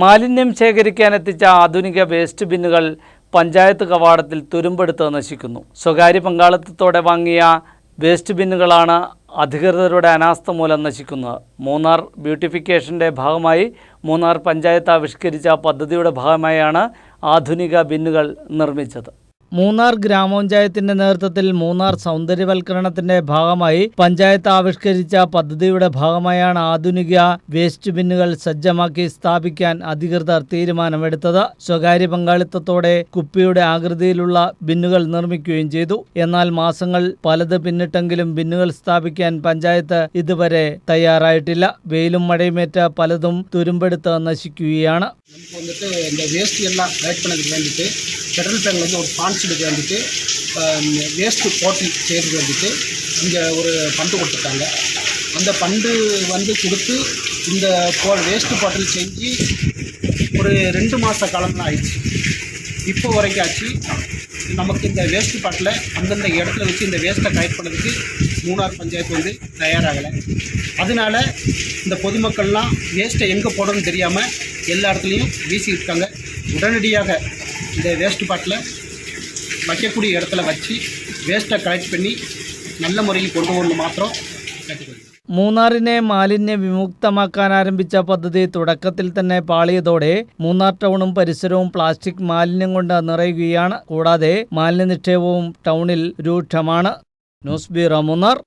മാലിന്യം ശേഖരിക്കാനെത്തിച്ച ആധുനിക വേസ്റ്റ് ബിന്നുകൾ പഞ്ചായത്ത് കവാടത്തിൽ തുരുമ്പെടുത്ത് നശിക്കുന്നു. സ്വകാര്യ പങ്കാളിത്തത്തോടെ വാങ്ങിയ വേസ്റ്റ് ബിന്നുകളാണ് അധികൃതരുടെ അനാസ്ഥ മൂലം നശിക്കുന്നത്. മൂന്നാർ ബ്യൂട്ടിഫിക്കേഷന്റെ ഭാഗമായി മൂന്നാർ പഞ്ചായത്ത് ആവിഷ്കരിച്ച പദ്ധതിയുടെ ഭാഗമായാണ് ആധുനിക ബിന്നുകൾ നിർമ്മിച്ചത്. മൂന്നാർ ഗ്രാമപഞ്ചായത്തിന്റെ നേതൃത്വത്തിൽ മൂന്നാർ സൗന്ദര്യവൽക്കരണത്തിന്റെ ഭാഗമായി പഞ്ചായത്ത് ആവിഷ്കരിച്ച പദ്ധതിയുടെ ഭാഗമായാണ് ആധുനിക വേസ്റ്റ് ബിന്നുകൾ സജ്ജമാക്കി സ്ഥാപിക്കാൻ അധികൃതർ തീരുമാനമെടുത്തത്. സ്വകാര്യ പങ്കാളിത്തത്തോടെ കുപ്പിയുടെ ആകൃതിയിലുള്ള ബിന്നുകൾ നിർമ്മിക്കുകയും ചെയ്തു. എന്നാൽ മാസങ്ങൾ പലത് പിന്നിട്ടെങ്കിലും ബിന്നുകൾ സ്ഥാപിക്കാൻ പഞ്ചായത്ത് ഇതുവരെ തയ്യാറായിട്ടില്ല. വെയിലും മഴയുമേറ്റ പലതും തുരുമ്പെടുത്ത് നശിക്കുകയാണ്. വേസ്റ്റ് എല്ലാം வேஸ்ட் எல்லாம் ஃபெடரல் பேங்க்லேருந்து ஒரு ஸ்பான்சருக்கு வந்துட்டு வேஸ்ட்டு போட்டி செய்கிறது வந்துட்டு இங்கே ஒரு பண்டு கொடுத்துருக்காங்க. அந்த பண்டு வந்து கொடுத்து இந்த போ வேஸ்ட்டு பாட்டில் செஞ்சு ஒரு ரெண்டு மாத காலம் தான் ஆயிடுச்சு. இப்போ வரைக்கும் ஆச்சு. நமக்கு இந்த வேஸ்ட்டு பாட்டில் அந்தந்த இடத்துல வச்சு இந்த வேஸ்ட்டை கலெக்ட் பண்ணதுக்கு மூணார் பஞ்சாயத்து வந்து தயாராகலை. அதனால இந்த பொதுமக்கள்லாம் வேஸ்ட்டை எங்கே போடணும்னு தெரியாமல் எல்லா இடத்துலையும் வீசிட்டு இருக்காங்க உடனடியாக இந்த வேஸ்ட் பாட்டில் வைக்கக்கூடிய இடத்துல வச்சு வேஸ்ட்டை கலெக்ட் பண்ணி நல்ல முறையில் கொண்டு வரணும் மாத்திரம் கேட்டுக்கொள்கிறேன் മൂന്നാറിനെ മാലിന്യ വിമുക്തമാക്കാൻ ആരംഭിച്ച പദ്ധതി തുടക്കത്തിൽ തന്നെ പാളിയതോടെ മൂന്നാർ ടൗണും പരിസരവും പ്ലാസ്റ്റിക് മാലിന്യം കൊണ്ട് നിറയുകയാണ് കൂടാതെ മാലിന്യ നിക്ഷേപവും ടൗണിൽ രൂക്ഷമാണ് ന്യൂസ് ബ്യൂറോ മൂന്നാർ